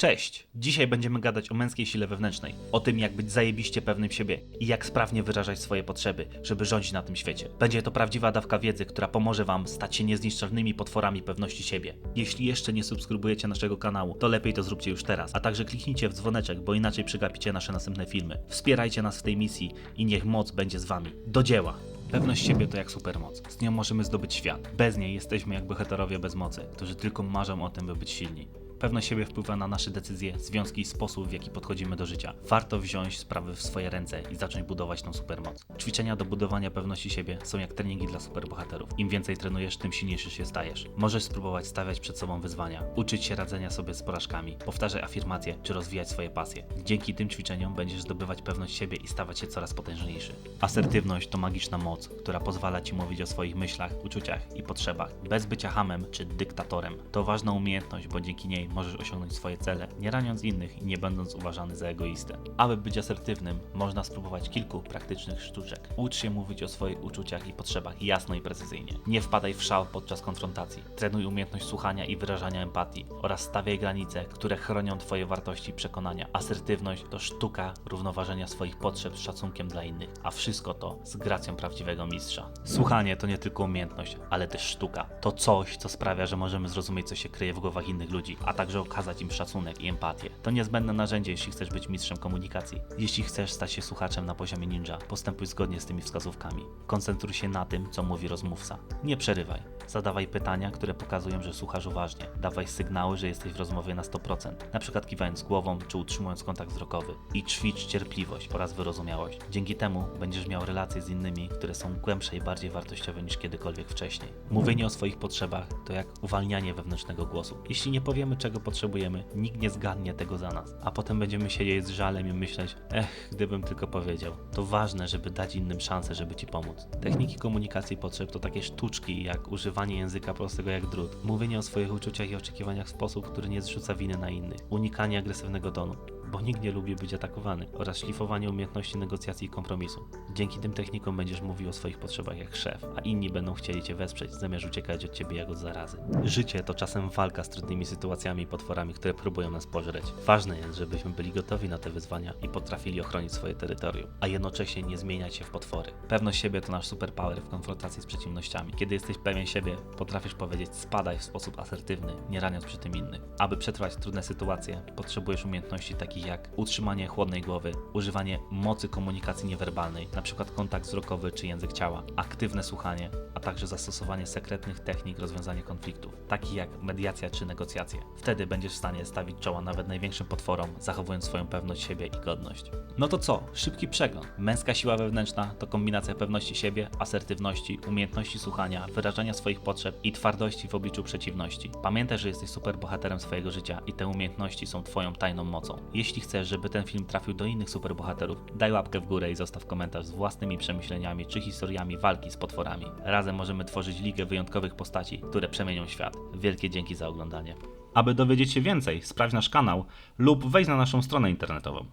Cześć! Dzisiaj będziemy gadać o męskiej sile wewnętrznej, o tym jak być zajebiście pewnym siebie i jak sprawnie wyrażać swoje potrzeby, żeby rządzić na tym świecie. Będzie to prawdziwa dawka wiedzy, która pomoże Wam stać się niezniszczalnymi potworami pewności siebie. Jeśli jeszcze nie subskrybujecie naszego kanału, to lepiej to zróbcie już teraz, a także kliknijcie w dzwoneczek, bo inaczej przegapicie nasze następne filmy. Wspierajcie nas w tej misji i niech moc będzie z Wami. Do dzieła! Pewność siebie to jak supermoc. Z nią możemy zdobyć świat. Bez niej jesteśmy jak bohaterowie bez mocy, którzy tylko marzą o tym, by być silni. Pewność siebie wpływa na nasze decyzje, związki i sposób, w jaki podchodzimy do życia. Warto wziąć sprawy w swoje ręce i zacząć budować tą supermoc. Ćwiczenia do budowania pewności siebie są jak treningi dla superbohaterów. Im więcej trenujesz, tym silniejszy się stajesz. Możesz spróbować stawiać przed sobą wyzwania, uczyć się radzenia sobie z porażkami, powtarzać afirmacje czy rozwijać swoje pasje. Dzięki tym ćwiczeniom będziesz zdobywać pewność siebie i stawać się coraz potężniejszy. Asertywność to magiczna moc, która pozwala ci mówić o swoich myślach, uczuciach i potrzebach, bez bycia hamem czy dyktatorem. To ważna umiejętność, bo dzięki niej możesz osiągnąć swoje cele, nie raniąc innych i nie będąc uważany za egoistę. Aby być asertywnym, można spróbować kilku praktycznych sztuczek. Ucz się mówić o swoich uczuciach i potrzebach jasno i precyzyjnie. Nie wpadaj w szał podczas konfrontacji. Trenuj umiejętność słuchania i wyrażania empatii oraz stawiaj granice, które chronią Twoje wartości i przekonania. Asertywność to sztuka równoważenia swoich potrzeb z szacunkiem dla innych, a wszystko to z gracją prawdziwego mistrza. Słuchanie to nie tylko umiejętność, ale też sztuka. To coś, co sprawia, że możemy zrozumieć, co się kryje w głowach innych ludzi, a także okazać im szacunek i empatię. To niezbędne narzędzie, jeśli chcesz być mistrzem komunikacji. Jeśli chcesz stać się słuchaczem na poziomie ninja, postępuj zgodnie z tymi wskazówkami. Koncentruj się na tym, co mówi rozmówca. Nie przerywaj. Zadawaj pytania, które pokazują, że słuchasz uważnie. Dawaj sygnały, że jesteś w rozmowie na 100%, na przykład kiwając głową czy utrzymując kontakt wzrokowy. I ćwicz cierpliwość oraz wyrozumiałość. Dzięki temu będziesz miał relacje z innymi, które są głębsze i bardziej wartościowe niż kiedykolwiek wcześniej. Mówienie o swoich potrzebach to jak uwalnianie wewnętrznego głosu. Jeśli nie powiemy, czego potrzebujemy, nikt nie zgadnie tego za nas. A potem będziemy siedzieć z żalem i myśleć, ech, gdybym tylko powiedział. To ważne, żeby dać innym szansę, żeby ci pomóc. Techniki komunikacji potrzeb to takie sztuczki, jak używanie języka prostego jak drut, mówienie o swoich uczuciach i oczekiwaniach w sposób, który nie zrzuca winy na innych, unikanie agresywnego tonu, bo nikt nie lubi być atakowany, oraz szlifowanie umiejętności negocjacji i kompromisu. Dzięki tym technikom będziesz mówił o swoich potrzebach jak szef, a inni będą chcieli cię wesprzeć, zamiast uciekać od ciebie jak od zarazy. Życie to czasem walka z trudnymi sytuacjami i potworami, które próbują nas pożreć. Ważne jest, żebyśmy byli gotowi na te wyzwania i potrafili ochronić swoje terytorium, a jednocześnie nie zmieniać się w potwory. Pewność siebie to nasz superpower w konfrontacji z przeciwnościami. Kiedy jesteś pewien siebie, potrafisz powiedzieć spadaj w sposób asertywny, nie raniąc przy tym innych. Aby przetrwać trudne sytuacje, potrzebujesz umiejętności takich jak utrzymanie chłodnej głowy, używanie mocy komunikacji niewerbalnej, np. kontakt wzrokowy czy język ciała, aktywne słuchanie, także zastosowanie sekretnych technik rozwiązania konfliktów, takich jak mediacja czy negocjacje. Wtedy będziesz w stanie stawić czoła nawet największym potworom, zachowując swoją pewność siebie i godność. No to co? Szybki przegląd. Męska siła wewnętrzna to kombinacja pewności siebie, asertywności, umiejętności słuchania, wyrażania swoich potrzeb i twardości w obliczu przeciwności. Pamiętaj, że jesteś super bohaterem swojego życia i te umiejętności są twoją tajną mocą. Jeśli chcesz, żeby ten film trafił do innych superbohaterów, daj łapkę w górę i zostaw komentarz z własnymi przemyśleniami czy historiami walki z potworami. Razem możemy tworzyć ligę wyjątkowych postaci, które przemienią świat. Wielkie dzięki za oglądanie. Aby dowiedzieć się więcej, sprawdź nasz kanał lub wejdź na naszą stronę internetową.